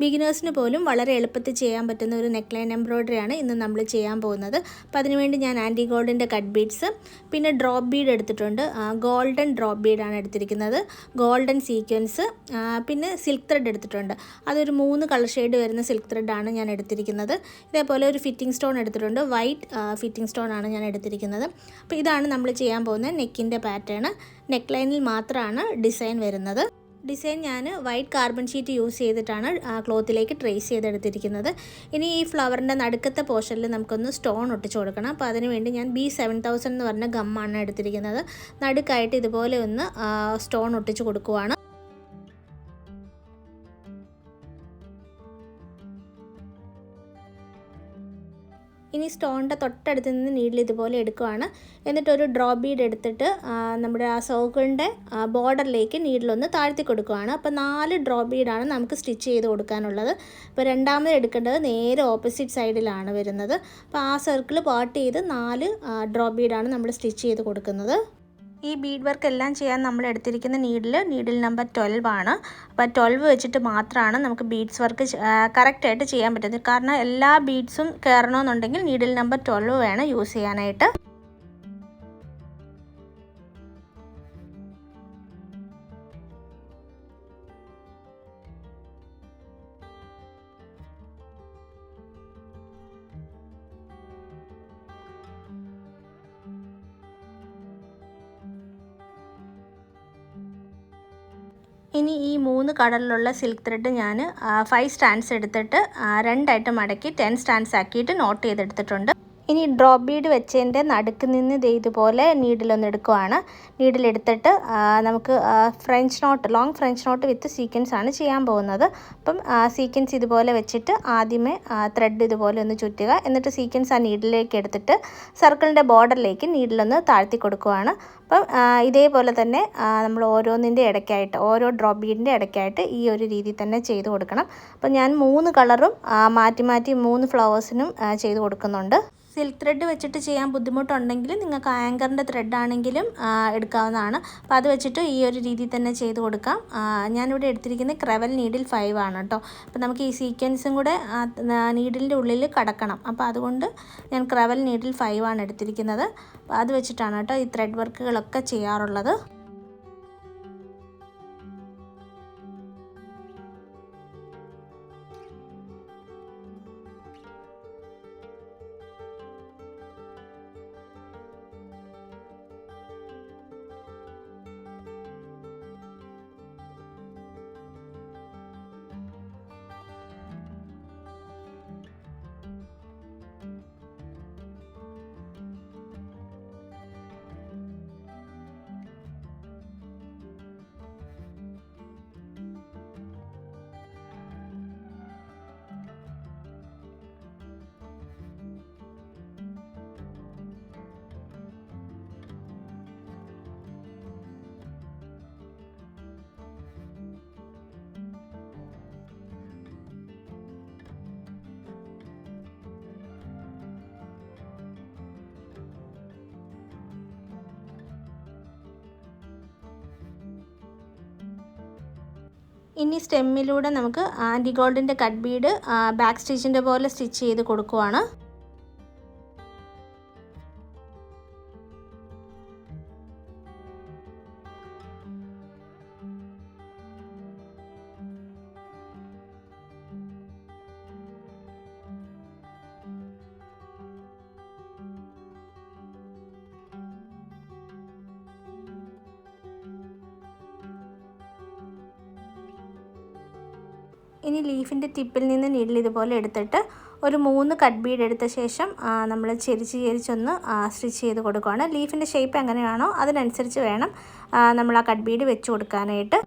ബിഗിനേഴ്സിന് പോലും വളരെ എളുപ്പത്തിൽ ചെയ്യാൻ പറ്റുന്ന ഒരു നെക്ക് ലൈൻ എംബ്രോയ്ഡറിയാണ് ഇന്ന് നമ്മൾ ചെയ്യാൻ പോകുന്നത്. അപ്പോൾ അതിനുവേണ്ടി ഞാൻ ആന്റി ഗോൾഡിന്റെ കട്ട് ബീഡ്സ് പിന്നെ ഡ്രോപ്പ് ബീഡ് എടുത്തിട്ടുണ്ട്. ഗോൾഡൻ ഡ്രോപ്പ് ബീഡാണ് എടുത്തിരിക്കുന്നത്. ഗോൾഡൻ സീക്വൻസ് പിന്നെ സിൽക്ക് ത്രെഡ് എടുത്തിട്ടുണ്ട്. അതൊരു മൂന്ന് കളർ ഷെയ്ഡ് വരുന്ന സിൽക്ക് ത്രെഡാണ് ഞാൻ എടുത്തിരിക്കുന്നത്. ഇതേപോലെ ഒരു ഫിറ്റിംഗ് സ്റ്റോൺ എടുത്തിട്ടുണ്ട്. വൈറ്റ് ഫിറ്റിംഗ് സ്റ്റോൺ ആണ് ഞാൻ എടുത്തിരിക്കുന്നത്. അപ്പോൾ ഇതാണ് നമ്മൾ ചെയ്യാൻ പോകുന്ന നെക്കിന്റെ പാറ്റേൺ നെക്ക് ലൈനിൽ മാത്രമാണ് ഡിസൈൻ വരുന്നത്. ഡിസൈൻ ഞാൻ വൈറ്റ് കാർബൺ ഷീറ്റ് യൂസ് ചെയ്തിട്ടാണ് ആ ക്ലോത്തിലേക്ക് ട്രേസ് ചെയ്തെടുത്തിരിക്കുന്നത്. ഇനി ഈ ഫ്ലവറിന്റെ നടുക്കത്തെ പോർഷനിൽ നമുക്കൊന്ന് സ്റ്റോൺ ഒട്ടിച്ചു കൊടുക്കണം. അപ്പോൾ അതിന് വേണ്ടി ഞാൻ ബി സെവൻ തൗസൻഡ് എന്ന് പറഞ്ഞ ഗമ്മാണ് എടുത്തിരിക്കുന്നത്. നടുക്കായിട്ട് ഇതുപോലെ ഒന്ന് സ്റ്റോൺ ഒട്ടിച്ചു കൊടുക്കുവാണ്. ഇനി സ്റ്റോണിന്റെ തൊട്ടടുത്ത് നിന്ന് നീഡിൽ ഇതുപോലെ എടുക്കുവാണ്. എന്നിട്ട് ഒരു ഡ്രോ ബീഡ് എടുത്തിട്ട് നമ്മുടെ ആ സോക്കിളിന്റെ ബോർഡറിലേക്ക് നീഡിലൊന്ന് താഴ്ത്തി കൊടുക്കുവാണ്. അപ്പോൾ നാല് ഡ്രോ ബീഡാണ് നമുക്ക് സ്റ്റിച്ച് ചെയ്ത് കൊടുക്കാനുള്ളത്. അപ്പോൾ രണ്ടാമത് എടുക്കേണ്ടത് നേരെ ഓപ്പോസിറ്റ് സൈഡിലാണ് വരുന്നത്. അപ്പോൾ ആ സർക്കിൾ പാർട്ട് ചെയ്ത് നാല് ഡ്രോ ബീഡാണ് നമ്മൾ സ്റ്റിച്ച് ചെയ്ത് കൊടുക്കുന്നത്. ഈ ബീഡ് വർക്ക് എല്ലാം ചെയ്യാൻ നമ്മൾ എടുത്തിരിക്കുന്ന നീഡിൽ നീഡിൽ നമ്പർ ട്വൽവ് ആണ്. അപ്പോൾ ട്വൽവ് വെച്ചിട്ട് മാത്രമാണ് നമുക്ക് ബീഡ്സ് വർക്ക് കറക്റ്റായിട്ട് ചെയ്യാൻ പറ്റുന്നത്. കാരണം എല്ലാ ബീഡ്സും കയറണമെന്നുണ്ടെങ്കിൽ നീഡിൽ നമ്പർ ട്വൽവ് വേണം യൂസ് ചെയ്യാനായിട്ട്. ഇനി ഈ മൂന്ന് കളറിലുള്ള സിൽക്ക് ത്രെഡ് ഞാൻ ഫൈവ് സ്റ്റാൻഡ്സ് എടുത്തിട്ട് രണ്ടായിട്ട് മടക്കി ടെൻ സ്റ്റാൻഡ്സ് ആക്കിയിട്ട് നോട്ട് ചെയ്തെടുത്തിട്ടുണ്ട്. ഇനി ഡ്രോപ്പ് ബീഡ് വെച്ചതിന്റെ നടുക്ക് നിന്ന് ദേ ഇതുപോലെ നീഡിലൊന്ന് എടുക്കുവാണ്. നീഡിലെടുത്തിട്ട് നമുക്ക് french knot long french knot with sequence ആണ് ചെയ്യാൻ പോകുന്നത്. അപ്പം സീക്വൻസ് ഇതുപോലെ വെച്ചിട്ട് ആദ്യമേ ത്രെഡ് ഇതുപോലെ ഒന്ന് ചുറ്റുക. എന്നിട്ട് സീക്വൻസ് ആ നീഡിലേക്ക് എടുത്തിട്ട് സർക്കിളിന്റെ ബോർഡറിലേക്ക് നീഡിലൊന്ന് താഴ്ത്തി കൊടുക്കുവാണ്. അപ്പം ഇതേപോലെ തന്നെ നമ്മൾ ഓരോന്നിന്റെ ഇടയ്ക്കായിട്ട് ഓരോ ഡ്രോപ്പ് ബീഡിന്റെ ഇടയ്ക്കായിട്ട് ഈ ഒരു രീതിയിൽ തന്നെ ചെയ്ത് കൊടുക്കണം. അപ്പം ഞാൻ മൂന്ന് കളറും മാറ്റി മാറ്റി മൂന്ന് ഫ്ലവേഴ്സിനും ചെയ്ത് കൊടുക്കുന്നുണ്ട്. സിൽക്ക് ത്രെഡ് വെച്ചിട്ട് ചെയ്യാൻ ബുദ്ധിമുട്ടുണ്ടെങ്കിൽ നിങ്ങൾക്ക് ആങ്കറിന്റെ ത്രെഡ് ആണെങ്കിലും എടുക്കാവുന്നതാണ്. അപ്പോൾ അത് വെച്ചിട്ട് ഈ ഒരു രീതിയിൽ തന്നെ ചെയ്ത് കൊടുക്കാം. ഞാനിവിടെ എടുത്തിരിക്കുന്നത് ക്രെവൽ നീഡിൽ ഫൈവ് ആണ് കേട്ടോ. അപ്പോൾ നമുക്ക് ഈ സീക്വൻസും കൂടെ നീഡിലിന്റെ ഉള്ളിൽ കടക്കണം. അപ്പോൾ അതുകൊണ്ട് ഞാൻ ക്രെവൽ നീഡിൽ ഫൈവ് ആണ് എടുത്തിരിക്കുന്നത്. അപ്പോൾ അത് വെച്ചിട്ടാണ് കേട്ടോ ഈ ത്രെഡ് വർക്കുകളൊക്കെ ചെയ്യാറുള്ളത്. ഇനി സ്റ്റെമ്മിലൂടെ നമുക്ക് ആന്റി ഗോൾഡിന്റെ കട്ട് ബീഡ് ബാക്ക് സ്റ്റിച്ചിന്റെ പോലെ സ്റ്റിച്ച് ചെയ്ത് കൊടുക്കുവാണ്. ഇനി ലീഫിന്റെ ടിപ്പിൽ നിന്ന് നീഡിൽ ഇതുപോലെ എടുത്തിട്ട് ഒരു മൂന്ന് കട്ട് ബീഡ് എടുത്ത ശേഷം നമ്മൾ ചെരിച്ച് ചെരിച്ചൊന്ന് സ്റ്റിച്ച് ചെയ്ത് കൊടുക്കുകയാണ് ലീഫിന്റെ ഷേപ്പ് എങ്ങനെയാണോ അതിനനുസരിച്ച് വേണം നമ്മൾ ആ കട്ട് ബീഡ് വെച്ച് കൊടുക്കാനായിട്ട്.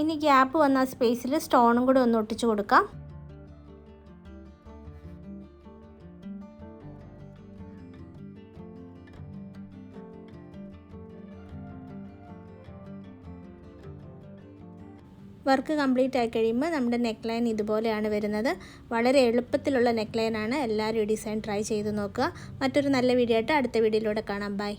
ഇനി ഗ്യാപ്പ് വന്ന സ്പേസിൽ സ്റ്റോണും കൂടെ ഒന്ന് ഒട്ടിച്ചു കൊടുക്കാം. വർക്ക് കംപ്ലീറ്റ് ആയി കഴിയുമ്പോൾ നമ്മുടെ നെക്ക് ലൈൻ ഇതുപോലെയാണ് വരുന്നത്. വളരെ എളുപ്പത്തിലുള്ള നെക്ക് ലൈനാണ് എല്ലാവരും ഡിസൈൻ ട്രൈ ചെയ്ത് നോക്കുക. മറ്റൊരു നല്ല വീഡിയോ ആയിട്ട് അടുത്ത വീഡിയോയിലൂടെ കാണാം. ബൈ.